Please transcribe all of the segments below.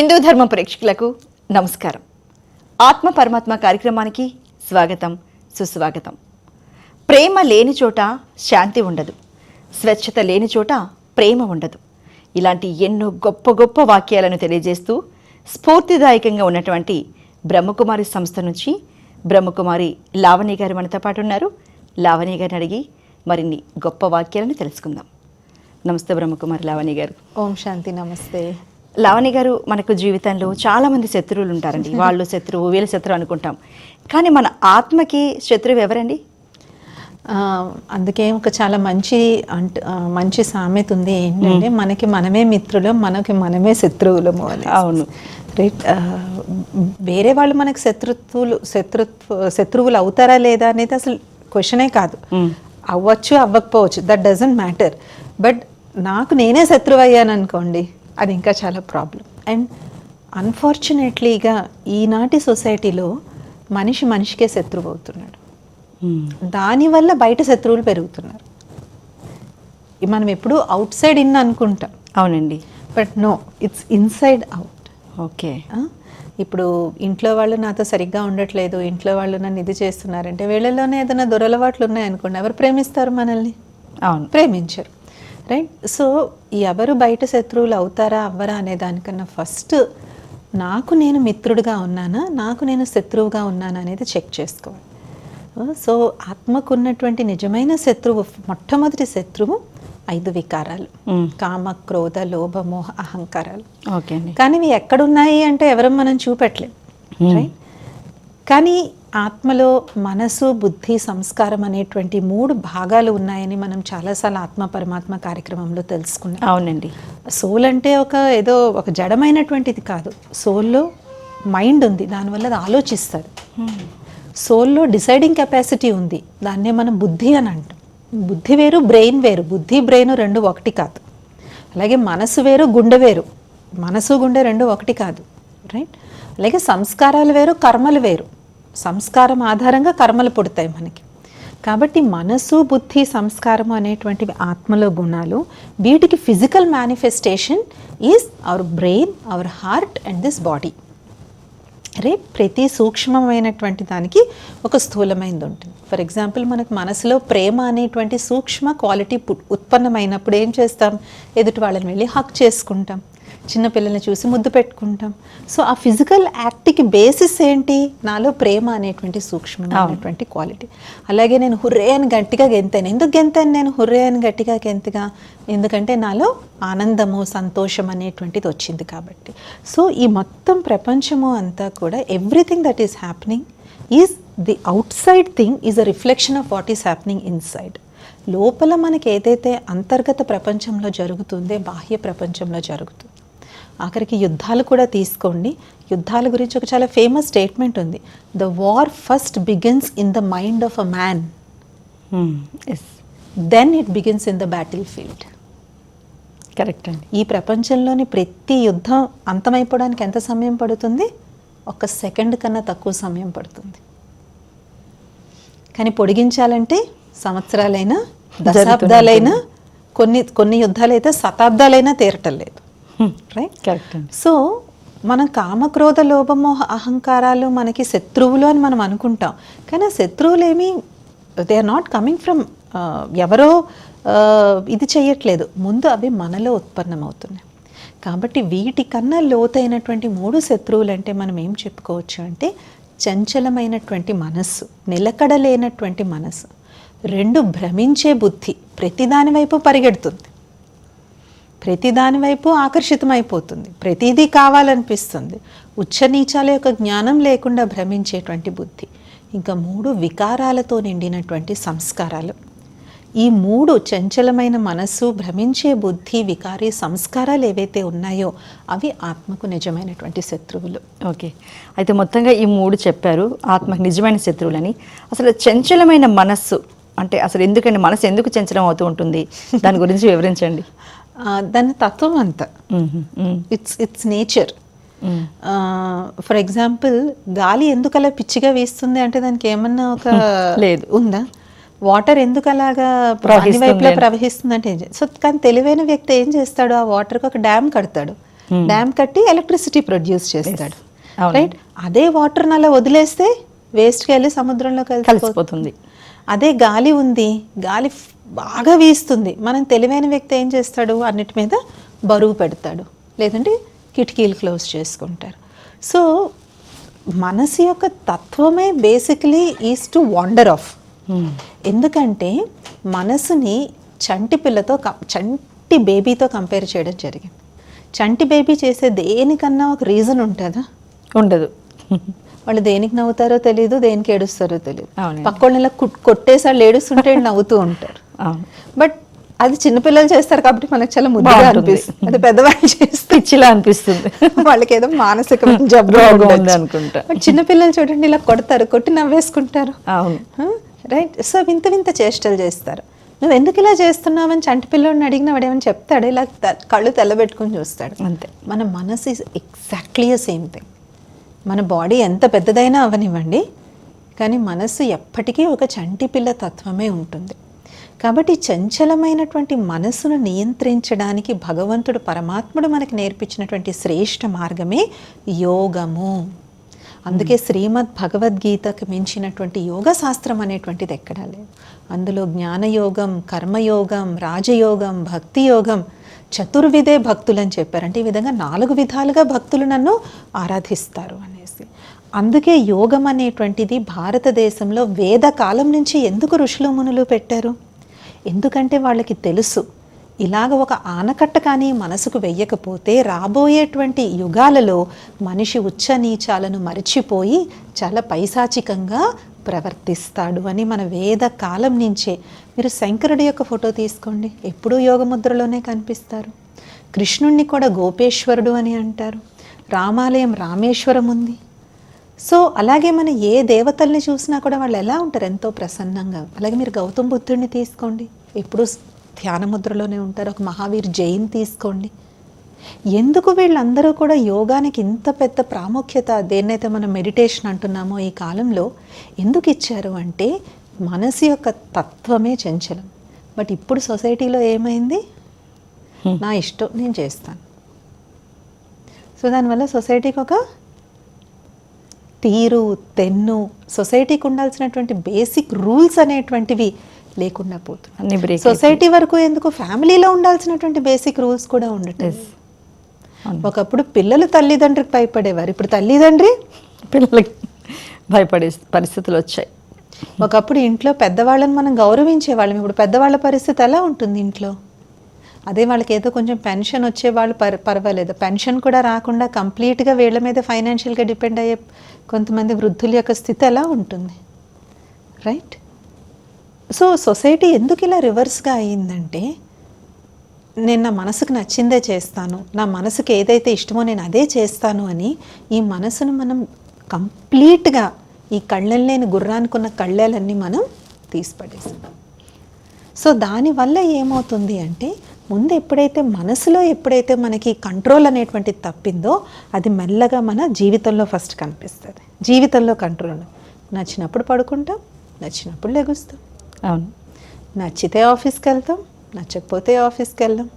హిందూ ధర్మ ప్రేక్షకులకు నమస్కారం. ఆత్మ పరమాత్మ కార్యక్రమానికి స్వాగతం సుస్వాగతం. ప్రేమ లేని చోట శాంతి ఉండదు. స్వచ్ఛత లేని చోట ప్రేమ ఉండదు. ఇలాంటి ఎన్నో గొప్ప గొప్ప వాక్యాలను తెలియజేస్తూ స్ఫూర్తిదాయకంగా ఉన్నటువంటి బ్రహ్మకుమారి సంస్థ నుంచి బ్రహ్మకుమారి లావణి గారు మనతో పాటు ఉన్నారు. లావణి గారిని అడిగి మరిన్ని గొప్ప వాక్యాలను తెలుసుకుందాం. నమస్తే బ్రహ్మకుమారి లావణి గారు. ఓం శాంతి నమస్తే. లావణి గారు మనకు జీవితంలో చాలా మంది శత్రువులు ఉంటారండి. వాళ్ళు శత్రువు వీళ్ళ శత్రువు అనుకుంటాం. కానీ మన ఆత్మకి శత్రువు ఎవరండి? అందుకే ఒక చాలా మంచి అంట మంచి సామెత ఉంది ఏంటంటే మనకి మనమే మిత్రులం మనకి మనమే శత్రువులము అని. అవును. రైట్ వేరే వాళ్ళు మనకి శత్రుత్వులు శత్రుత్వ శత్రువులు అవుతారా లేదా అనేది అసలు క్వశ్చనే కాదు. అవ్వచ్చు అవ్వకపోవచ్చు దట్ డజంట్ మ్యాటర్. బట్ నాకు నేనే శత్రువు అయ్యాను అనుకోండి అది ఇంకా చాలా ప్రాబ్లం అండ్ అన్ఫార్చునేట్లీగా ఈనాటి సొసైటీలో మనిషి మనిషికే శత్రువు అవుతున్నాడు. దానివల్ల బయట శత్రువులు పెరుగుతున్నారు. మనం ఎప్పుడు అవుట్ సైడ్ ఇన్ అనుకుంటాం. అవునండి. But no it's inside out okay. ఇప్పుడు ఇంట్లో వాళ్ళు నాతో సరిగ్గా ఉండట్లేదు ఇంట్లో వాళ్ళు నన్ను ఇది చేస్తున్నారంటే వీళ్ళలోనే ఏదైనా దురలవాట్లు ఉన్నాయనుకోండి ఎవరు ప్రేమిస్తారు మనల్ని? అవును. ప్రేమించరు. రైట్ సో ఎవరు బయట శత్రువులు అవుతారా అవ్వరా అనే దానికన్నా ఫస్ట్ నాకు నేను మిత్రుడిగా ఉన్నానా నాకు నేను శత్రువుగా ఉన్నానా అనేది చెక్ చేసుకోవాలి. సో ఆత్మకు ఉన్నటువంటి నిజమైన శత్రువు మొట్టమొదటి శత్రువు ఐదు వికారాలు. మ్మ్. కామ క్రోధ లోభ మోహ అహంకారాలు. ఓకే అండి. కానీ ఇవి ఎక్కడున్నాయి అంటే ఎవరు మనం చూపెట్టలేం. రైట్ కానీ ఆత్మలో మనసు బుద్ధి సంస్కారం అనేటువంటి మూడు భాగాలు ఉన్నాయని మనం చాలాసార్లు ఆత్మ పరమాత్మ కార్యక్రమంలో తెలుసుకున్నాం. అవునండి. సోల్ అంటే ఒక ఏదో ఒక జడమైనటువంటిది కాదు. సోల్లో మైండ్ ఉంది దానివల్ల అది ఆలోచిస్తుంది సోల్లో డిసైడింగ్ కెపాసిటీ ఉంది దాన్నే మనం బుద్ధి అని అంటాం. బుద్ధి వేరు బ్రెయిన్ వేరు. బుద్ధి బ్రెయిన్ రెండు ఒకటి కాదు. అలాగే మనసు వేరు గుండె వేరు. మనసు గుండె రెండు ఒకటి కాదు రైట్? అలాగే సంస్కారాలు వేరు కర్మలు వేరు. సంస్కారం ఆధారంగా కర్మలు పుడతాయి మనకి. కాబట్టి మనసు బుద్ధి సంస్కారం అనేటువంటివి ఆత్మలో గుణాలు వీటికి physical manifestation is our brain our heart and this body రే ప్రతి సూక్ష్మమైనటువంటి దానికి ఒక స్థూలమైనది ఉంటుంది. ఫర్ ఎగ్జాంపుల్ మనకు మనసులో ప్రేమ అనేటువంటి సూక్ష్మ క్వాలిటీ ఉత్పన్నమైనప్పుడు ఏం చేస్తాం? ఎదుటి వాళ్ళని వెళ్ళి హక్ చేసుకుంటాం. చిన్నపిల్లల్ని చూసి ముద్దు పెట్టుకుంటాం. సో ఆ ఫిజికల్ యాక్ట్కి బేసిస్ ఏంటి? నాలో ప్రేమ అనేటువంటి సూక్ష్మమైనటువంటి క్వాలిటీ. అలాగే నేను హుర్రే అని గట్టిగా గెంతాను. ఎందుకు గెంతాను నేను హుర్రే అని గట్టిగా గెంతగా? ఎందుకంటే నాలో ఆనందము సంతోషం అనేటువంటిది వచ్చింది కాబట్టి. సో ఈ మొత్తం ప్రపంచము అంతా కూడా everything that is happening is the outside thing is a reflection of what is happening inside. లోపల మనకి ఏదైతే అంతర్గత ప్రపంచంలో జరుగుతుందో బాహ్య ప్రపంచంలో జరుగుతుంది. ఆఖరికి యుద్ధాలు కూడా తీసుకోండి. యుద్ధాల గురించి ఒక చాలా ఫేమస్ స్టేట్మెంట్ ఉంది. The war first begins in the mind of a man as then it begins in the battlefield correct అండి. ఈ ప్రపంచంలోని ప్రతి యుద్ధం అంతమైపోవడానికి ఎంత సమయం పడుతుంది? ఒక సెకండ్ కన్నా తక్కువ సమయం పడుతుంది. కానీ పొడిగించాలంటే సంవత్సరాలైనా దశాబ్దాలైనా కొన్ని కొన్ని యుద్ధాలు అయితే శతాబ్దాలైనా తీరటం లేదు. రైట్ కరెక్ట్ సో మనం కామక్రోధ లోభమోహ అహంకారాలు మనకి శత్రువులు అని మనం అనుకుంటాం. కానీ ఆ శత్రువులు ఏమి they are not coming from ఎవరో ఆ, ఇది చెయ్యట్లేదు. ముందు అవి మనలో ఉత్పన్నమవుతున్నాయి. కాబట్టి వీటికన్నా లోతైనటువంటి మూడు శత్రువులు అంటే మనం ఏం చెప్పుకోవచ్చు అంటే చంచలమైనటువంటి మనస్సు నిలకడలేనటువంటి మనస్సు. రెండు భ్రమించే బుద్ధి ప్రతిదాని వైపు పరిగెడుతుంది. ప్రతిదాని వైపు ఆకర్షితమైపోతుంది. ప్రతిదీ కావాలనిపిస్తుంది. ఉచ్చ నీచాల యొక్క జ్ఞానం లేకుండా భ్రమించేటువంటి బుద్ధి. ఇంకా మూడు వికారాలతో నిండినటువంటి సంస్కారాలు. ఈ మూడు చంచలమైన మనస్సు భ్రమించే బుద్ధి వికారి సంస్కారాలు ఏవైతే ఉన్నాయో అవి ఆత్మకు నిజమైనటువంటి శత్రువులు. ఓకే. అయితే మొత్తంగా ఈ మూడు చెప్పారు ఆత్మకు నిజమైన శత్రువులని. అసలు చంచలమైన మనస్సు అంటే అసలు ఎందుకండి? మనసు ఎందుకు చంచలం అవుతూ ఉంటుంది? దాని గురించి వివరించండి. దాని తత్వం అంతా. It's it's nature. For example గాలి ఎందుకు అలా పిచ్చిగా వీస్తుంది అంటే దానికి ఏమన్నా ఒక లేదు. ఉందా? వాటర్ ఎందుకు అలాగా అన్ని ప్రవహిస్తుంది వైపులా అని. ప్రవహిస్తుంది అంటే సో కానీ తెలివైన వ్యక్తి ఏం చేస్తాడు? ఆ వాటర్కి ఒక డ్యామ్ కడతాడు. డ్యామ్ కట్టి ఎలక్ట్రిసిటీ ప్రొడ్యూస్ చేస్తాడు. రైట్ అదే వాటర్ అలా వదిలేస్తే వేస్ట్కి వెళ్ళి సముద్రంలో కలిసిపోతుంది. అదే గాలి ఉంది. గాలి బాగా వీస్తుంది. మనం తెలివైన వ్యక్తి ఏం చేస్తాడు? అన్నిటి మీద బరువు పెడతాడు. లేదంటే కిటికీలు క్లోజ్ చేసుకుంటారు. సో మనసు యొక్క తత్వమే basically is to wander off. ఎందుకంటే మనసుని చంటి పిల్లతో చంటి బేబీతో కంపేర్ చేయడం జరిగింది. చంటి బేబీ చేసే దేనికన్నా ఒక రీజన్ ఉంటుందా? ఉండదు. వాళ్ళు దేనికి నవ్వుతారో తెలియదు దేనికి ఏడుస్తారో తెలియదు. పక్కోళ్ళని ఇలా కుట్- కొట్టేసి వాళ్ళు ఏడుస్తుంటే నవ్వుతూ ఉంటారు. బట్ అది చిన్నపిల్లలు చేస్తారు కాబట్టి మనకు చాలా ముద్దుగా. అనిపిస్తుంది. అది పెద్దవాళ్ళు చేస్తే పిచ్చిలా అనిపిస్తుంది. వాళ్ళకి ఏదో మానసిక జబ్బు అనుకుంటా. చిన్నపిల్లలు చూడండి ఇలా కొడతారు కొట్టి నవ్వేసుకుంటారు. అవును. రైట్. సో వింత వింత చేష్టలు చేస్తారు. నువ్వు ఎందుకు ఇలా చేస్తున్నావని చంటి పిల్లోడిని అడిగిన వాడు ఏమని చెప్తాడు? ఇలా కళ్ళు తెల్లబెట్టుకుని చూస్తాడు. అంతే. మన మనసు ఇస్ ఎగ్జాక్ట్లీ సేమ్ థింగ్ మన బాడీ ఎంత పెద్దదైనా అవనివ్వండి కానీ మనసు ఎప్పటికీ ఒక చంటి పిల్ల తత్వమే ఉంటుంది. కాబట్టి చంచలమైనటువంటి మనసును నియంత్రించడానికి భగవంతుడు పరమాత్ముడు మనకి నేర్పించినటువంటి శ్రేష్ఠ మార్గమే యోగము. అందుకే శ్రీమద్ భగవద్గీతకు మించినటువంటి యోగ శాస్త్రం అనేటువంటిది ఎక్కడా లేదు. అందులో జ్ఞానయోగం కర్మయోగం రాజయోగం భక్తి యోగం చతుర్విధే భక్తులు అని చెప్పారు. అంటే ఈ విధంగా నాలుగు విధాలుగా భక్తులు నన్ను ఆరాధిస్తారు అందుకే యోగం అనేటువంటిది భారతదేశంలో వేద కాలం నుంచి ఎందుకు ఋషులు మునులు పెట్టారు? ఎందుకంటే వాళ్ళకి తెలుసు. ఇలాగ ఒక ఆనకట్ట కానీ మనసుకు వెయ్యకపోతే రాబోయేటువంటి యుగాలలో మనిషి ఉచ్చ నీచాలను మరిచిపోయి చాలా పైశాచికంగా ప్రవర్తిస్తాడు అని మన వేద కాలం నుంచే. మీరు శంకరుడి యొక్క ఫోటో తీసుకోండి. ఎప్పుడూ యోగముద్రలోనే కనిపిస్తారు. కృష్ణుణ్ణి కూడా గోపేశ్వరుడు అని అంటారు. రామాలయం రామేశ్వరం ఉంది సో అలాగే మనం ఏ దేవతల్ని చూసినా కూడా వాళ్ళు ఎలా ఉంటారు? ఎంతో ప్రసన్నంగా. అలాగే మీరు గౌతమ బుద్ధుడిని తీసుకోండి. ఎప్పుడు ధ్యాన ముద్రలోనే ఉంటారు. ఒక మహావీర్ జైన్ తీసుకోండి. ఎందుకు వీళ్ళందరూ కూడా యోగానికి ఇంత పెద్ద ప్రాముఖ్యత దేన్నైతే మనం మెడిటేషన్ అంటున్నామో ఈ కాలంలో ఎందుకు ఇచ్చారు అంటే మనసు యొక్క తత్వమే చంచలం. బట్ ఇప్పుడు సొసైటీలో ఏమైంది? నా ఇష్టం నేను చేస్తాను. సో దానివల్ల సొసైటీకి ఒక తీరు తెన్ను సొసైటీకి ఉండాల్సినటువంటి బేసిక్ రూల్స్ అనేటువంటివి లేకుండా పోతుంది సొసైటీ వరకు ఎందుకు? ఫ్యామిలీలో ఉండాల్సినటువంటి బేసిక్ రూల్స్ కూడా ఉండటం. ఒకప్పుడు పిల్లలు తల్లిదండ్రికి భయపడేవారు. ఇప్పుడు తల్లిదండ్రి? పిల్లలకి భయపడే పరిస్థితులు వచ్చాయి. ఒకప్పుడు ఇంట్లో పెద్దవాళ్ళని మనం గౌరవించేవాళ్ళం. ఇప్పుడు పెద్దవాళ్ళ పరిస్థితి ఎలా ఉంటుంది ఇంట్లో? అదే వాళ్ళకి ఏదో కొంచెం పెన్షన్ వచ్చే వాళ్ళు పర్ పర్వాలేదు. పెన్షన్ కూడా రాకుండా కంప్లీట్గా వీళ్ళ మీద ఫైనాన్షియల్గా డిపెండ్ అయ్యే కొంతమంది వృద్ధుల యొక్క స్థితి ఎలా ఉంటుంది? రైట్? సో సొసైటీ ఎందుకు ఇలా రివర్స్గా అయ్యిందంటే నేను నా మనసుకు నచ్చిందే చేస్తాను నా మనసుకు ఏదైతే ఇష్టమో నేను అదే చేస్తాను అని ఈ మనసును మనం కంప్లీట్గా ఈ కళ్ళని లేని గుర్రానికున్న కళ్ళలన్నీ మనం తీసిపడేసాం. సో దానివల్ల ఏమవుతుంది అంటే ముందు ఎప్పుడైతే మనసులో ఎప్పుడైతే మనకి కంట్రోల్ అనేటువంటిది తప్పిందో అది మెల్లగా మన జీవితంలో ఫస్ట్ కనిపిస్తుంది. జీవితంలో కంట్రోల్ నచ్చినప్పుడు పడుకుంటాం నచ్చినప్పుడు లెగుస్తాం. అవును. నచ్చితే ఆఫీస్కి వెళ్తాం నచ్చకపోతే ఆఫీస్కి వెళ్ళాం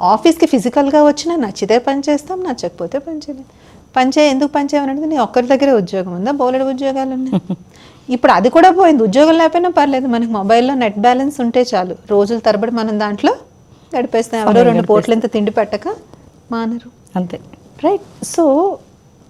ఆఫీస్కి ఫిజికల్గా వచ్చినా నచ్చితే పని చేస్తాం నచ్చకపోతే పని చేయలేం. పని చేయ ఎందుకు పని చేయమన్నది నీ ఒక్కరి దగ్గరే ఉద్యోగం ఉందా? బోలెడు ఉద్యోగాలు ఉన్నాయి. ఇప్పుడు అది కూడా పోయింది. ఉద్యోగం లేకపోయినా పర్లేదు. మనకి మొబైల్లో నెట్ బ్యాలెన్స్ ఉంటే చాలు. రోజుల తరబడి మనం దాంట్లో గడిపేస్తాం ఎవరో రెండు పూటలు ఇంత తిండి పెట్టక మానరు. అంతే. రైట్. సో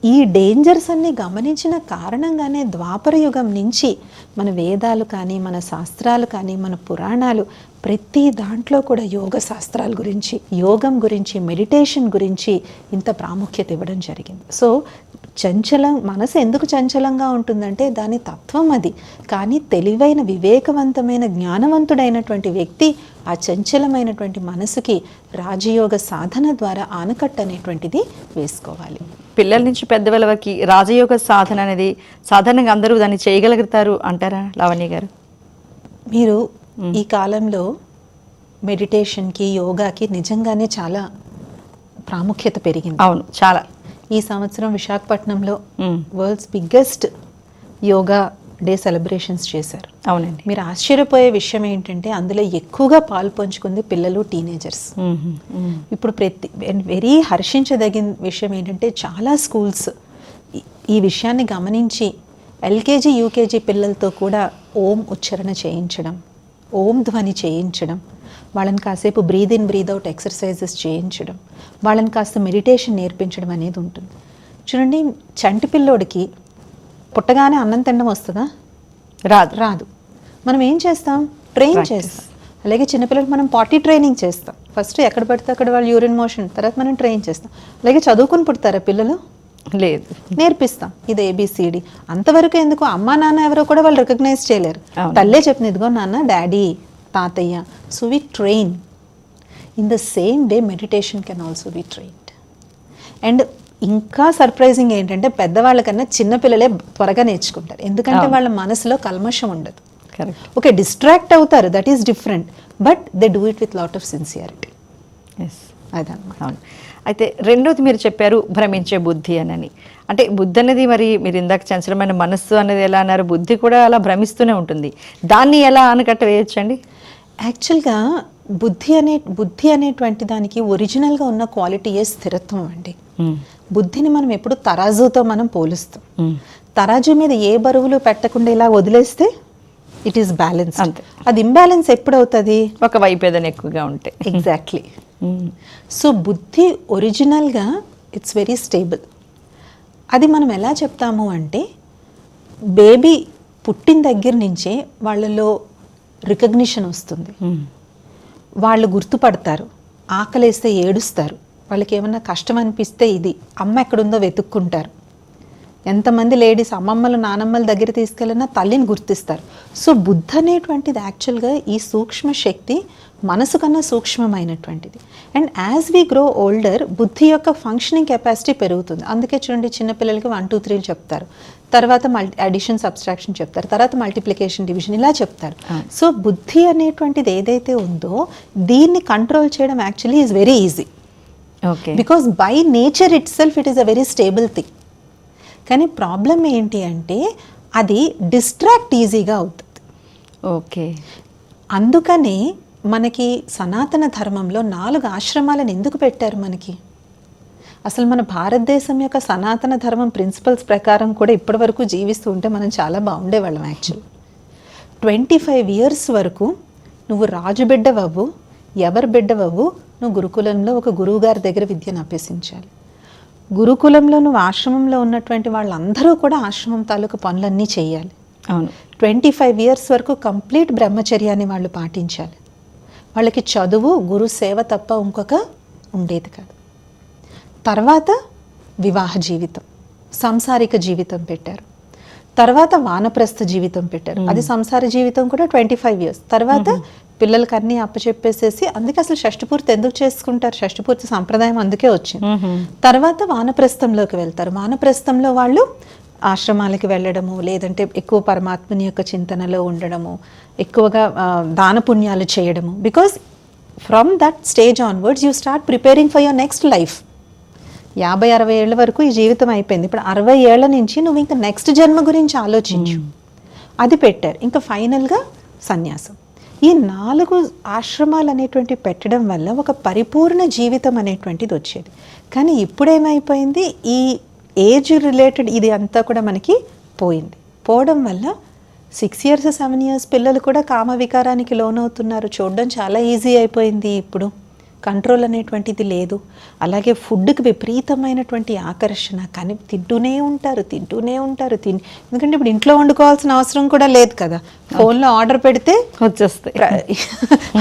ఈ డేంజర్స్ అన్ని గమనించిన కారణంగానే ద్వాపర యుగం నుంచి మన వేదాలు కానీ మన శాస్త్రాలు కానీ మన పురాణాలు ప్రతి దాంట్లో కూడా యోగ శాస్త్రాల గురించి యోగం గురించి మెడిటేషన్ గురించి ఇంత ప్రాముఖ్యత ఇవ్వడం జరిగింది. సో చంచలం మనసు ఎందుకు చంచలంగా ఉంటుందంటే దాని తత్వం అది. కానీ తెలివైన వివేకవంతమైన జ్ఞానవంతుడైనటువంటి వ్యక్తి ఆ చంచలమైనటువంటి మనసుకి రాజయోగ సాధన ద్వారా ఆనకట్ట అనేటువంటిది వేసుకోవాలి. పిల్లల నుంచి పెద్దవాళ్ళ వరకు రాజయోగ సాధన అనేది సాధారణంగా అందరూ దాన్ని చేయగలుగుతారు అంటారా లావణ్య గారు? మీరు ఈ కాలంలో మెడిటేషన్కి యోగాకి నిజంగానే చాలా ప్రాముఖ్యత పెరిగింది. అవును చాలా. ఈ సంవత్సరం విశాఖపట్నంలో. World's biggest yoga day celebrations చేశారు. అవునండి. మీరు ఆశ్చర్యపోయే విషయం ఏంటంటే అందులో ఎక్కువగా పాలు పంచుకుంది పిల్లలు టీనేజర్స్. ఇప్పుడు ప్రతి వెరీ హర్షించదగిన విషయం ఏంటంటే చాలా స్కూల్స్ ఈ విషయాన్ని గమనించి ఎల్కేజీ యూకేజీ పిల్లలతో కూడా ఓం ఉచ్చారణ చేయించడం ఓం ధ్వని చేయించడం వాళ్ళని కాసేపు breathe in breathe out exercises చేయించడం వాళ్ళని కాస్త మెడిటేషన్ నేర్పించడం అనేది ఉంటుంది. చూడండి చంటి పిల్లోడికి పుట్టగానే అన్నం తినడం వస్తుందా? రాదు. రాదు. మనం ఏం చేస్తాం? ట్రైన్. చేస్తాం. అలాగే చిన్నపిల్లలకు మనం పార్టీ ట్రైనింగ్ చేస్తాం. ఫస్ట్ ఎక్కడ పడితే అక్కడ వాళ్ళు యూరిన్ మోషన్ తర్వాత మనం ట్రైన్ చేస్తాం. అలాగే చదువుకుని పుడతారా పిల్లలు? లేదు. నేర్పిస్తాం. ఇది ఏబిసిడి అంతవరకు ఎందుకు? అమ్మా నాన్న ఎవరో కూడా వాళ్ళు రికగ్నైజ్ చేయలేరు. తల్లే చెప్పింది ఇదిగో నాన్న డాడీ తాతయ్య so we train in the same way meditation can also be trained and ఇంకా సర్ప్రైజింగ్ ఏంటంటే పెద్దవాళ్ళకన్నా చిన్నపిల్లలే త్వరగా నేర్చుకుంటారు. ఎందుకంటే. వాళ్ళ మనసులో కల్మషం ఉండదు. ఓకే డిస్ట్రాక్ట్ అవుతారు. That is different but they do it with lot of sincerity yes అదనమాట. అవును. అయితే రెండోది మీరు చెప్పారు భ్రమించే బుద్ధి అనని. అంటే బుద్ధి అనేది మరి మీరు ఇందాక చంచలమైన మనస్సు అనేది ఎలా అన్నారు? బుద్ధి కూడా అలా భ్రమిస్తూనే ఉంటుంది. దాన్ని ఎలా ఆనకట్ట వేయొచ్చండి? యాక్చువల్గా బుద్ధి అనే బుద్ధి అనేటువంటి దానికి ఒరిజినల్గా ఉన్న క్వాలిటీయే స్థిరత్వం అండి. బుద్ధిని మనం ఎప్పుడు తరాజుతో మనం పోలుస్తాం. తరాజు మీద ఏ బరువులు పెట్టకుండా ఇలా వదిలేస్తే ఇట్ ఈస్ బ్యాలెన్స్ అంతే. అది ఇంబ్యాలెన్స్ ఎప్పుడు అవుతుంది ఒక వైపు ఏదైనా ఎక్కువగా ఉంటే. ఎగ్జాక్ట్లీ సో బుద్ధి ఒరిజినల్గా ఇట్స్ వెరీ స్టేబుల్. అది మనం ఎలా చెప్తాము అంటే బేబీ పుట్టిన దగ్గర నుంచే వాళ్ళలో రికగ్నిషన్ వస్తుంది. వాళ్ళు గుర్తుపడతారు ఆకలేస్తే ఏడుస్తారు. వాళ్ళకి ఏమన్నా కష్టం అనిపిస్తే ఇది అమ్మ ఎక్కడుందో వెతుక్కుంటారు. ఎంతమంది లేడీస్ అమ్మమ్మలు నానమ్మల దగ్గర తీసుకెళ్ళినా తల్లిని గుర్తిస్తారు. సో బుద్ధ అనేటువంటిది యాక్చువల్గా ఈ సూక్ష్మ శక్తి మనసు కన్నా సూక్ష్మమైనటువంటిది. And as we grow older బుద్ధి యొక్క ఫంక్షనింగ్ కెపాసిటీ పెరుగుతుంది. అందుకే చూడండి చిన్నపిల్లలకి వన్ టూ త్రీలు చెప్తారు. తర్వాత మల్టీ అడిషన్ సబ్స్ట్రాక్షన్ చెప్తారు. తర్వాత మల్టిప్లికేషన్ డివిజన్ ఇలా చెప్తారు. సో బుద్ధి అనేటువంటిది ఏదైతే ఉందో దీన్ని కంట్రోల్ చేయడం actually is very easy okay because by nature itself it is a very stable thing కానీ ప్రాబ్లం ఏంటి అంటే అది డిస్ట్రాక్ట్ ఈజీగా అవుతుంది. ఓకే అందుకనే మనకి సనాతన ధర్మంలో నాలుగు ఆశ్రమాలను ఎందుకు పెట్టారు మనకి? అసలు మన భారతదేశం యొక్క సనాతన ధర్మం ప్రిన్సిపల్స్ ప్రకారం కూడా ఇప్పటివరకు జీవిస్తూ ఉంటే మనం చాలా బాగుండేవాళ్ళం యాక్చువల్ ట్వంటీ ఫైవ్ ఇయర్స్ వరకు నువ్వు రాజు బిడ్డవవ్వు ఎవరి బిడ్డవవ్వు నువ్వు గురుకులంలో ఒక గురువుగారి దగ్గర విద్యను అభ్యసించాలి. గురుకులంలో నువ్వు ఆశ్రమంలో ఉన్నటువంటి వాళ్ళందరూ కూడా ఆశ్రమం తాలూకు పనులన్నీ చేయాలి. అవును. ట్వంటీ ఫైవ్ ఇయర్స్ వరకు కంప్లీట్ బ్రహ్మచర్యాన్ని వాళ్ళు పాటించాలి. వాళ్ళకి చదువు గురు సేవ తప్ప ఇంకొక ఉండేది కాదు. తర్వాత వివాహ జీవితం సంసారిక జీవితం పెట్టారు. తర్వాత వానప్రస్థ జీవితం పెట్టారు. అది సంసార జీవితం కూడా ట్వంటీ ఫైవ్ ఇయర్స్ తర్వాత పిల్లలకి అన్నీ అప్పచెప్పేసేసి అందుకే అసలు షష్టిపూర్తి ఎందుకు చేసుకుంటారు? షష్టిపూర్తి సంప్రదాయం అందుకే వచ్చింది. తర్వాత వానప్రస్థంలోకి వెళ్తారు. వానప్రస్థంలో వాళ్ళు ఆశ్రమాలకి వెళ్ళడము లేదంటే ఎక్కువ పరమాత్మని యొక్క చింతనలో ఉండడము ఎక్కువగా దాన పుణ్యాలు చేయడము. Because from that stage onwards you start preparing for your next life యాభై అరవై ఏళ్ళ వరకు ఈ జీవితం అయిపోయింది. ఇప్పుడు అరవై ఏళ్ళ నుంచి నువ్వు ఇంకా నెక్స్ట్ జన్మ గురించి ఆలోచించు. అది పెట్టారు. ఇంకా ఫైనల్గా సన్యాసం. ఈ నాలుగు ఆశ్రమాలు అనేటువంటి పెట్టడం వల్ల ఒక పరిపూర్ణ జీవితం అనేటువంటిది వచ్చేది. కానీ ఇప్పుడేమైపోయింది? ఈ ఏజ్ రిలేటెడ్ ఇది అంతా కూడా మనకి పోయింది. పోవడం వల్ల సిక్స్ ఇయర్స్ సెవెన్ ఇయర్స్ పిల్లలు కూడా కామ వికారానికి లోనవుతున్నారు. చూడడం చాలా ఈజీ అయిపోయింది ఇప్పుడు. కంట్రోల్ అనేటువంటిది లేదు. అలాగే ఫుడ్కి విపరీతమైనటువంటి ఆకర్షణ. కానీ తింటూనే ఉంటారు తింటూనే ఉంటారు తిని ఎందుకంటే ఇప్పుడు ఇంట్లో వండుకోవాల్సిన అవసరం కూడా లేదు కదా. ఫోన్లో ఆర్డర్ పెడితే వచ్చేస్తాయి.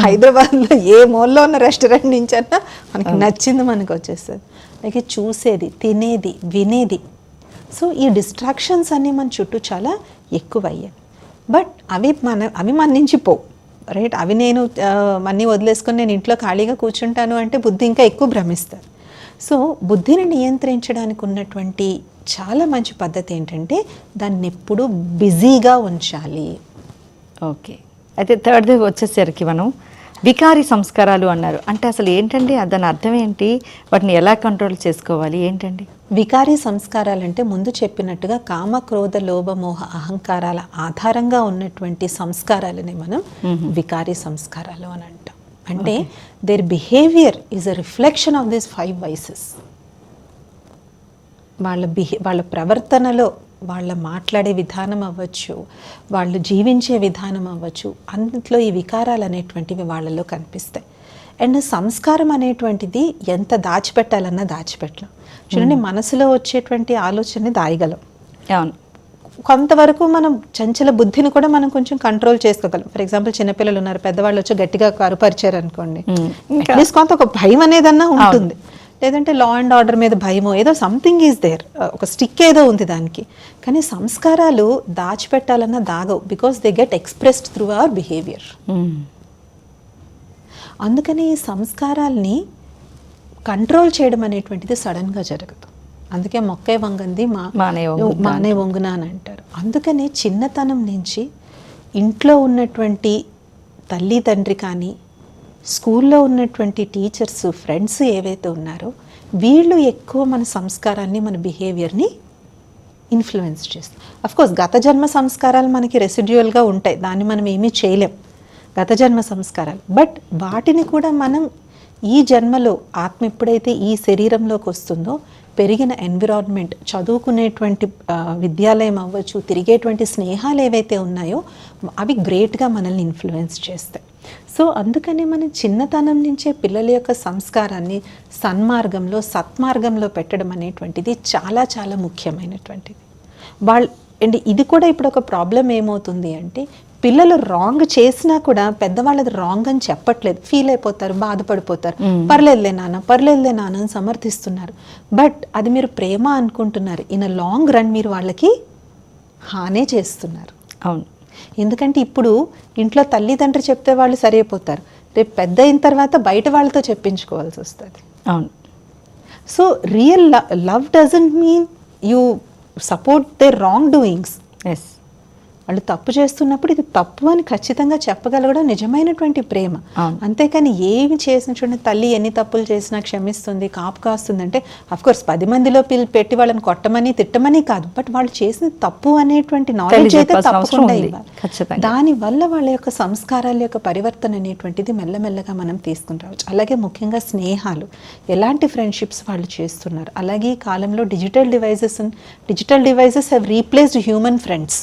హైదరాబాద్లో ఏ మూలలో ఉన్న రెస్టారెంట్ నుంచి అన్నా మనకి నచ్చింది మనకు వచ్చేస్తుంది. అలాగే చూసేది తినేది వినేది. సో ఈ డిస్ట్రాక్షన్స్ అన్నీ మన చుట్టూ చాలా ఎక్కువ అయ్యాయి బట్ అవి మన అవి మన రైట్? అవి నేను అన్నీ వదిలేసుకొని నేను ఇంట్లో ఖాళీగా కూర్చుంటాను అంటే బుద్ధి ఇంకా ఎక్కువ భ్రమిస్తారు సో బుద్ధిని నియంత్రించడానికి ఉన్నటువంటి చాలా మంచి పద్ధతి ఏంటంటే దాన్ని ఎప్పుడు బిజీగా ఉంచాలి. ఓకే. అయితే థర్డ్ వచ్చేసరికి మనం వికారి సంస్కారాలు అన్నారు. అంటే అసలు ఏంటండి? దాని అర్థం ఏంటి? వాటిని ఎలా కంట్రోల్ చేసుకోవాలి? ఏంటండి? వికారీ సంస్కారాలంటే ముందు చెప్పినట్టుగా కామ క్రోధ లోభ మోహ అహంకారాల ఆధారంగా ఉన్నటువంటి సంస్కారాలని మనం వికారీ సంస్కారాలు అని అంటాం. అంటే their behaviour is a reflection of this five vices వాళ్ళ బిహే వాళ్ళ ప్రవర్తనలో వాళ్ళ మాట్లాడే విధానం అవ్వచ్చు వాళ్ళు జీవించే విధానం అవ్వచ్చు అందులో ఈ వికారాలు అనేటువంటివి వాళ్ళలో కనిపిస్తాయి. అండ్ సంస్కారం అనేటువంటిది ఎంత దాచిపెట్టాలన్నా దాచిపెట్టలేం. చూడండి మనసులో వచ్చేటువంటి ఆలోచనని దాయగలం. అవును. కొంతవరకు మనం చంచల బుద్ధిని కూడా మనం కొంచెం కంట్రోల్ చేసుకోగలం. ఫర్ ఎగ్జాంపుల్ చిన్నపిల్లలు ఉన్నారు పెద్దవాళ్ళు వచ్చి గట్టిగా కరుపరిచారు అనుకోండి. అట్లీస్ట్ కొంత ఒక భయం అనేదన్నా ఉంటుంది. లేదంటే లా అండ్ ఆర్డర్ మీద భయమో ఏదో సంథింగ్ ఈజ్ దేర్ ఒక స్టిక్ ఏదో ఉంది దానికి. కానీ సంస్కారాలు దాచిపెట్టాలన్నా దాగవు because they get expressed through our behaviour. అందుకని ఈ సంస్కారాల్ని కంట్రోల్ చేయడం అనేటువంటిది సడన్గా జరగదు అందుకే మొక్కే వంగంది మా మానే వంగున మానే వంగున అని అంటారు. అందుకని చిన్నతనం నుంచి ఇంట్లో ఉన్నటువంటి తల్లి తండ్రి కానీ స్కూల్లో ఉన్నటువంటి టీచర్స్ ఫ్రెండ్స్ ఏవైతే ఉన్నారో వీళ్ళు ఎక్కువ మన సంస్కారాన్ని మన బిహేవియర్ని ఇన్ఫ్లుయెన్స్ చేస్తాం అఫ్ కోర్స్ గత జన్మ సంస్కారాలు మనకి రెసిడ్యువల్గా ఉంటాయి. దాన్ని మనం ఏమీ చేయలేం. గత జన్మ సంస్కారాలు. బట్ వాటిని కూడా మనం ఈ జన్మలో ఆత్మ ఎప్పుడైతే ఈ శరీరంలోకి వస్తుందో పెరిగిన ఎన్విరాన్మెంట్ చదువుకునేటువంటి విద్యాలయం అవ్వచ్చు తిరిగేటువంటి స్నేహాలు ఏవైతే ఉన్నాయో అవి గ్రేట్గా మనల్ని ఇన్ఫ్లుయెన్స్ చేస్తాయి. సో అందుకనే మనం చిన్నతనం నుంచే పిల్లల యొక్క సంస్కారాన్ని సన్మార్గంలో సత్మార్గంలో పెట్టడం అనేటువంటిది చాలా చాలా ముఖ్యమైనటువంటిది. వాళ్ళు అండ్ ఇది కూడా ఇప్పుడు ఒక ప్రాబ్లం ఏమవుతుంది అంటే పిల్లలు రాంగ్ చేసినా కూడా పెద్దవాళ్ళది రాంగ్ అని చెప్పట్లేదు. ఫీల్ అయిపోతారు బాధపడిపోతారు. పర్లేదులే నాన్న పర్లేదులే నాన్న అని సమర్థిస్తున్నారు. బట్ అది మీరు ప్రేమ అనుకుంటున్నారు. ఇన్ అ లాంగ్ రన్ మీరు వాళ్ళకి హానే చేస్తున్నారు. అవును. ఎందుకంటే ఇప్పుడు ఇంట్లో తల్లిదండ్రి చెప్తే వాళ్ళు సరైపోతారు రేపు పెద్ద అయిన తర్వాత బయట వాళ్ళతో చెప్పించుకోవాల్సి వస్తుంది. అవును. So real love doesn't mean you support their wrong doings as వాళ్ళు తప్పు చేస్తున్నప్పుడు ఇది తప్పు అని ఖచ్చితంగా చెప్పగలగడం నిజమైనటువంటి ప్రేమ. అంతేకాని ఏమి చేసిన చూడండి తల్లి ఎన్ని తప్పులు చేసినా క్షమిస్తుంది కాపు కాస్తుంది అంటే కోర్స్ పది మందిలో పిల్ పెట్టి వాళ్ళని కొట్టమని తిట్టమని కాదు. బట్ వాళ్ళు చేసిన తప్పు అనేటువంటి నాలెడ్జ్ అయితే తప్పకుండా. ఇవ్వాలి. ఖచ్చితంగా. దాని వల్ల వాళ్ళ యొక్క సంస్కారాల యొక్క పరివర్తన అనేటువంటిది మెల్లమెల్లగా మనం తీసుకుని రావచ్చు. అలాగే ముఖ్యంగా స్నేహాలు. ఎలాంటి ఫ్రెండ్షిప్స్ వాళ్ళు చేస్తున్నారు? అలాగే ఈ కాలంలో digital devices digital devices have replaced human friends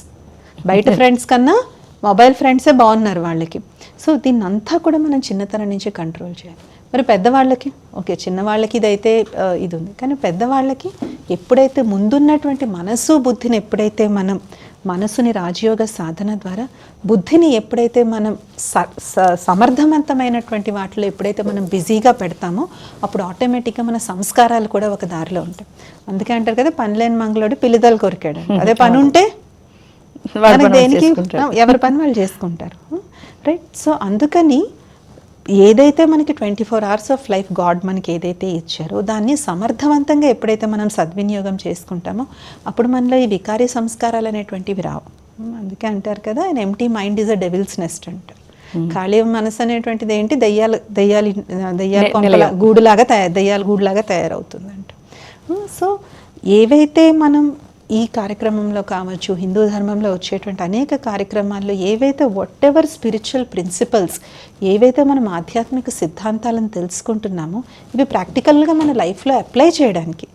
బయట ఫ్రెండ్స్ కన్నా మొబైల్ ఫ్రెండ్సే బాగున్నారు వాళ్ళకి. సో దీన్ని అంతా కూడా మనం చిన్నతనం నుంచి కంట్రోల్ చేయాలి. మరి పెద్దవాళ్ళకి? ఓకే చిన్నవాళ్ళకి ఇదైతే ఇది ఉంది కానీ పెద్దవాళ్ళకి ఎప్పుడైతే ముందున్నటువంటి మనసు బుద్ధిని ఎప్పుడైతే మనం మనసుని రాజయోగ సాధన ద్వారా బుద్ధిని ఎప్పుడైతే మనం స స- సమర్థవంతమైనటువంటి వాటిలో ఎప్పుడైతే మనం బిజీగా పెడతామో అప్పుడు ఆటోమేటిక్గా మన సంస్కారాలు కూడా ఒక దారిలో ఉంటాయి. అందుకే అంటారు కదా పని లేని మంగళోడు పిల్లిదలు కొరికాడు. అదే పని ఉంటే వాళ్ళ మనకి పని వాళ్ళు దేనికి. ఎవరి పని వాళ్ళు చేసుకుంటారు. రైట్ సో అందుకని ఏదైతే మనకి twenty four hours of life God మనకి ఏదైతే ఇచ్చారో దాన్ని సమర్థవంతంగా ఎప్పుడైతే మనం సద్వినియోగం చేసుకుంటామో అప్పుడు మనలో ఈ వికారీ సంస్కారాలు అనేటువంటివి రావు. అందుకే అంటారు కదా ఆయన empty mind is a devil's nest అంటారు ఖాళీ మనసు అనేటువంటిది ఏంటి? దయ్యాల దయ్యాలి దయ్యాల. గూడులాగా తయారు దయ్యాల గూడులాగా తయారవుతుందంట. సో ఏవైతే మనం ఈ కార్యక్రమంలో కావచ్చు హిందూ ధర్మంలో వచ్చేటువంటి అనేక కార్యక్రమాల్లో ఏవైతే వాట్ ఎవర్ స్పిరిచువల్ ప్రిన్సిపల్స్ ఏవైతే మనం ఆధ్యాత్మిక సిద్ధాంతాలను తెలుసుకుంటున్నామో ఇవి ప్రాక్టికల్గా మన లైఫ్లో అప్లై చేయడానికి.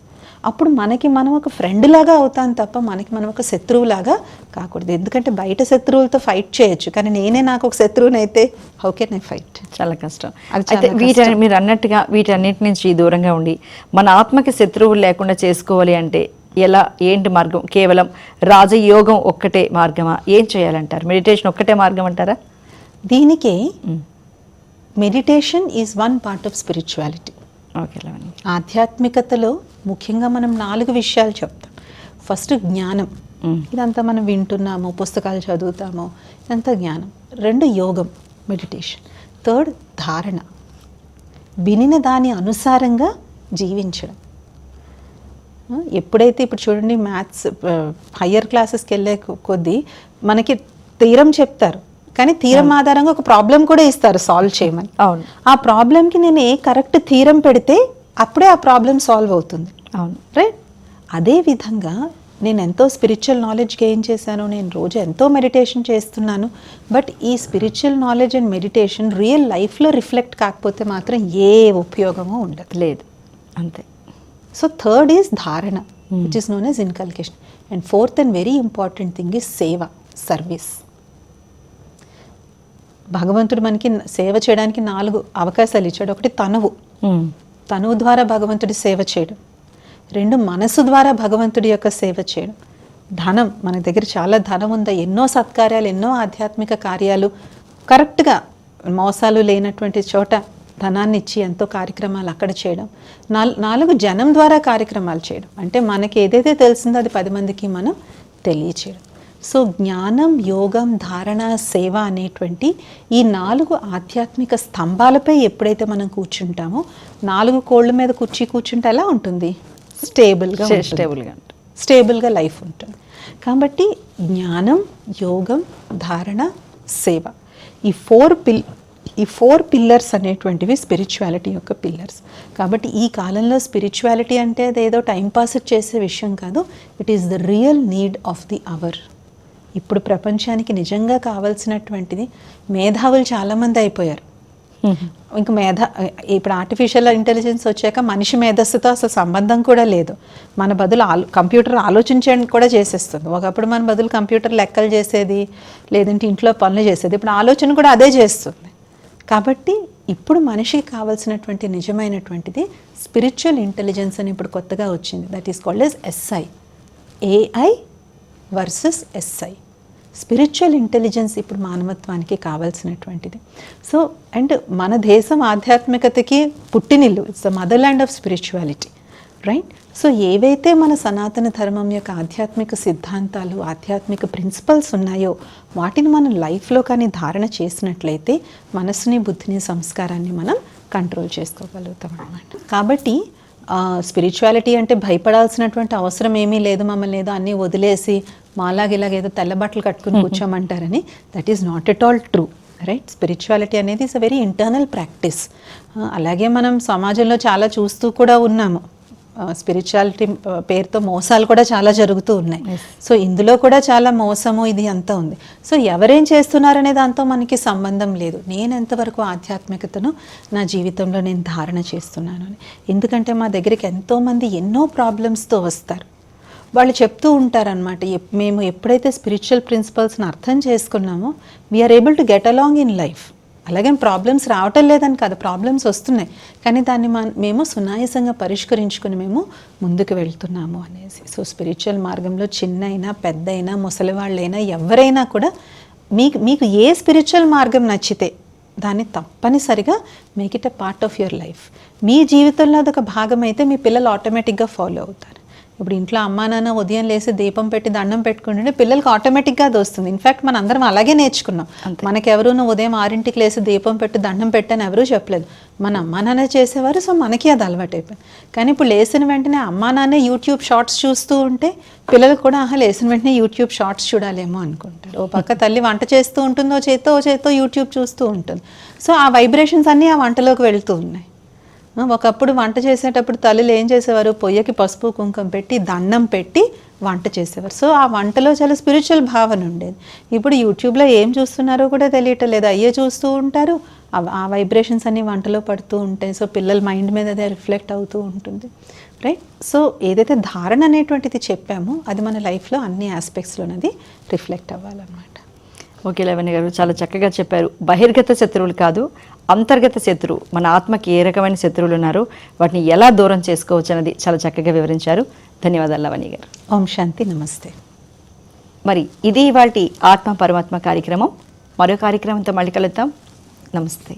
అప్పుడు మనకి మనం ఒక ఫ్రెండ్ లాగా అవుతాం తప్ప మనకి మనం ఒక శత్రువులాగా కాకూడదు. ఎందుకంటే బయట శత్రువులతో ఫైట్ చేయొచ్చు. కానీ నేనే నాకు ఒక శత్రువుని అయితే హౌ కెన్ ఐ ఫైట్ చాలా కష్టం. అయితే వీటి మీరు అన్నట్టుగా వీటన్నిటి నుంచి దూరంగా ఉండి మన ఆత్మకి శత్రువులు లేకుండా చేసుకోవాలి అంటే ఎలా ఏంటి మార్గం? కేవలం రాజయోగం ఒక్కటే మార్గమా? ఏం చేయాలంటారు? మెడిటేషన్ ఒక్కటే మార్గం అంటారా? దీనికి meditation is one part of spirituality. Okay ఆధ్యాత్మికతలో ముఖ్యంగా మనం నాలుగు విషయాలు చెప్తాం. ఫస్ట్ జ్ఞానం. ఇదంతా మనం వింటున్నాము పుస్తకాలు చదువుతాము ఇదంతా జ్ఞానం. రెండు యోగం మెడిటేషన్. థర్డ్ ధారణ. వినిన దాని అనుసారంగా జీవించడం. ఎప్పుడైతే ఇప్పుడు చూడండి మ్యాథ్స్ హయ్యర్ క్లాసెస్కి వెళ్ళే కొద్దీ మనకి తీరం చెప్తారు. కానీ తీరం ఆధారంగా ఒక ప్రాబ్లం కూడా ఇస్తారు సాల్వ్ చేయమని. అవును. ఆ ప్రాబ్లంకి నేను ఏ కరెక్ట్ థీరం పెడితే అప్పుడే ఆ ప్రాబ్లం సాల్వ్ అవుతుంది. అవును. రైట్ అదే విధంగా నేను ఎంతో స్పిరిచువల్ నాలెడ్జ్ గెయిన్ చేశాను నేను రోజు ఎంతో మెడిటేషన్ చేస్తున్నాను. బట్ ఈ spiritual knowledge and meditation real లైఫ్లో రిఫ్లెక్ట్ కాకపోతే మాత్రం ఏ ఉపయోగమూ ఉండదు. లేదు. అంతే. So third is dharana which is known as inculcation and fourth and very important thing is seva service భగవంతుడు మనకి సేవ చేయడానికి నాలుగు అవకాశాలు ఇచ్చాడు. ఒకటి తనువు. ఉమ్. తనువు ద్వారా భగవంతుడి సేవ చేయడం. రెండు మనసు ద్వారా భగవంతుడి యొక్క సేవ చేయడం. ధనం మన దగ్గర చాలా ధనం ఉందా? ఎన్నో సత్కార్యాలు ఎన్నో ఆధ్యాత్మిక కార్యాలు. కరెక్ట్గా మోసాలు లేనటువంటి చోట ధనాన్ని ఇచ్చి ఎంతో కార్యక్రమాలు అక్కడ చేయడం. నాల్- నాలుగు జనం ద్వారా కార్యక్రమాలు చేయడం. అంటే మనకి ఏదైతే తెలిసిందో అది పది మందికి మనం తెలియచేయడం. సో జ్ఞానం యోగం ధారణ సేవ అనేటువంటి ఈ నాలుగు ఆధ్యాత్మిక స్తంభాలపై ఎప్పుడైతే మనం కూర్చుంటామో నాలుగు కోళ్ళ మీద కూర్చి కూర్చుంటే ఎలా ఉంటుంది? స్టేబుల్గా స్టే- స్టేబుల్గా ఉంటుంది. స్టేబుల్గా లైఫ్ ఉంటుంది. కాబట్టి జ్ఞానం యోగం ధారణ సేవ. ఈ ఫోర్ పిల్ ఈ ఫోర్ పిల్లర్స్ అనేటువంటివి స్పిరిచువాలిటీ యొక్క పిల్లర్స్. కాబట్టి ఈ కాలంలో స్పిరిచువాలిటీ అంటే అదేదో టైంపాస్ చేసే విషయం కాదు it is the real need of the hour ఇప్పుడు ప్రపంచానికి నిజంగా కావాల్సినటువంటిది మేధావులు చాలామంది అయిపోయారు. ఇంక మేధ ఇప్పుడు ఆర్టిఫిషియల్ ఇంటెలిజెన్స్ వచ్చాక మనిషి మేధస్సుతో అసలు సంబంధం కూడా లేదు. మన బదులు ఆలో కంప్యూటర్ ఆలోచించడానికి కూడా చేసేస్తుంది. ఒకప్పుడు మన బదులు కంప్యూటర్ లెక్కలు చేసేది లేదంటే ఇంట్లో పనులు చేసేది. ఇప్పుడు ఆలోచన కూడా అదే చేస్తుంది. కాబట్టి ఇప్పుడు మనిషికి కావాల్సినటువంటి నిజమైనటువంటిది స్పిరిచువల్ ఇంటెలిజెన్స్ అని ఇప్పుడు కొత్తగా వచ్చింది. That is called as SI AI versus SI spiritual intelligence ఇప్పుడు మానవత్వానికి కావాల్సినటువంటిది. సో అండ్ మన దేశం ఆధ్యాత్మికతకి పుట్టినిల్లు. It's the motherland of spirituality right so ఏవైతే మన సనాతన ధర్మం యొక్క ఆధ్యాత్మిక సిద్ధాంతాలు ఆధ్యాత్మిక ప్రిన్సిపల్స్ ఉన్నాయో వాటిని మనం లైఫ్లో కానీ ధారణ చేసినట్లయితే మనసుని బుద్ధిని సంస్కారాన్ని మనం కంట్రోల్ చేసుకోగలుగుతాం అన్నమాట. కాబట్టి స్పిరిచువాలిటీ అంటే భయపడాల్సినటువంటి అవసరం ఏమీ లేదు మమ్మల్ని ఏదో అన్నీ వదిలేసి మాలాగిలాగ ఏదో తెల్ల బట్టలు కట్టుకుని కూర్చోమంటారని that is not at all true right spirituality అనేది is a very internal practice అలాగే మనం సమాజంలో చాలా చూస్తూ కూడా ఉన్నాము. స్పిరిచువాలిటీ పేరుతో మోసాలు కూడా చాలా జరుగుతూ ఉన్నాయి. సో ఇందులో కూడా చాలా మోసము ఇది అంతా ఉంది. సో ఎవరేం చేస్తున్నారనే దాంతో మనకి సంబంధం లేదు. నేను ఎంతవరకు ఆధ్యాత్మికతను నా జీవితంలో నేను ధారణ చేస్తున్నాను అని. ఎందుకంటే మా దగ్గరికి ఎంతోమంది ఎన్నో ప్రాబ్లమ్స్తో వస్తారు. వాళ్ళు చెప్తూ ఉంటారనమాట మేము ఎప్పుడైతే స్పిరిచువల్ ప్రిన్సిపల్స్ని అర్థం చేసుకున్నామో we are able to get along in life అలాగే ప్రాబ్లమ్స్ రావటం లేదని కాదు ప్రాబ్లమ్స్ వస్తున్నాయి. కానీ దాన్ని మన మేము సునాయాసంగా పరిష్కరించుకుని మేము ముందుకు వెళ్తున్నాము అనేసి. సో స్పిరిచువల్ మార్గంలో చిన్న అయినా పెద్ద అయినా ముసలి వాళ్ళైనా ఎవరైనా కూడా మీకు మీకు ఏ స్పిరిచువల్ మార్గం నచ్చితే దాన్ని తప్పనిసరిగా make it a part of your life మీ జీవితంలో అదొక భాగం అయితే మీ పిల్లలు ఆటోమేటిక్గా ఫాలో అవుతారు. ఇప్పుడు ఇంట్లో అమ్మా నాన్న ఉదయం లేసి దీపం పెట్టి దండం పెట్టుకుంటుంటే పిల్లలకి ఆటోమేటిక్గా అది వస్తుంది. ఇన్ఫాక్ట్ మన అందరం అలాగే నేర్చుకున్నాం. మనకెవరు ఉదయం ఆరింటికి లేసి దీపం పెట్టి దండం పెట్టని ఎవరూ చెప్పలేదు. మన అమ్మా నాన్న చేసేవారు సో మనకి అది అలవాటు అయిపోయింది. కానీ ఇప్పుడు లేచిన వెంటనే అమ్మా నాన్నే యూట్యూబ్ షార్ట్స్ చూస్తూ ఉంటే పిల్లలు కూడా ఆహా లేచిన వెంటనే యూట్యూబ్ షార్ట్స్ చూడాలేమో అనుకుంటారు. ఓ పక్క తల్లి వంట చేస్తూ ఉంటుందో చేత్తో ఓ చేత్తో యూట్యూబ్ చూస్తూ ఉంటుంది. సో ఆ వైబ్రేషన్స్ అన్నీ ఆ వంటలోకి వెళ్తూ ఉన్నాయి. ఒకప్పుడు వంట చేసేటప్పుడు తల్లులు ఏం చేసేవారు? పొయ్యకి పసుపు కుంకుమ పెట్టి దండం పెట్టి వంట చేసేవారు. సో ఆ వంటలో చాలా స్పిరిచువల్ భావన ఉండేది. ఇప్పుడు యూట్యూబ్లో ఏం చూస్తున్నారో కూడా తెలియటం లేదు అయ్యే చూస్తూ ఉంటారు. ఆ- వైబ్రేషన్స్ అన్ని వంటలో పడుతూ ఉంటాయి. సో పిల్లల మైండ్ మీద అదే రిఫ్లెక్ట్ అవుతూ ఉంటుంది. రైట్ సో ఏదైతే ధారణ అనేటువంటిది చెప్పామో అది మన లైఫ్లో అన్ని ఆస్పెక్ట్స్లోనది రిఫ్లెక్ట్ అవ్వాలన్నమాట. ఓకే లవణ్య గారు చాలా చక్కగా చెప్పారు. బహిర్గత శత్రువులు కాదు అంతర్గత శత్రువు మన ఆత్మకి ఏ రకమైన శత్రువులు ఉన్నారో వాటిని ఎలా దూరం చేసుకోవచ్చు అన్నది చాలా చక్కగా వివరించారు. ధన్యవాదాలు లవణ్య గారు. ఓం శాంతి నమస్తే. మరి ఇది ఇవాళ ఆత్మ పరమాత్మ కార్యక్రమం. మరో కార్యక్రమంతో మళ్ళీ కలుద్దాం. నమస్తే.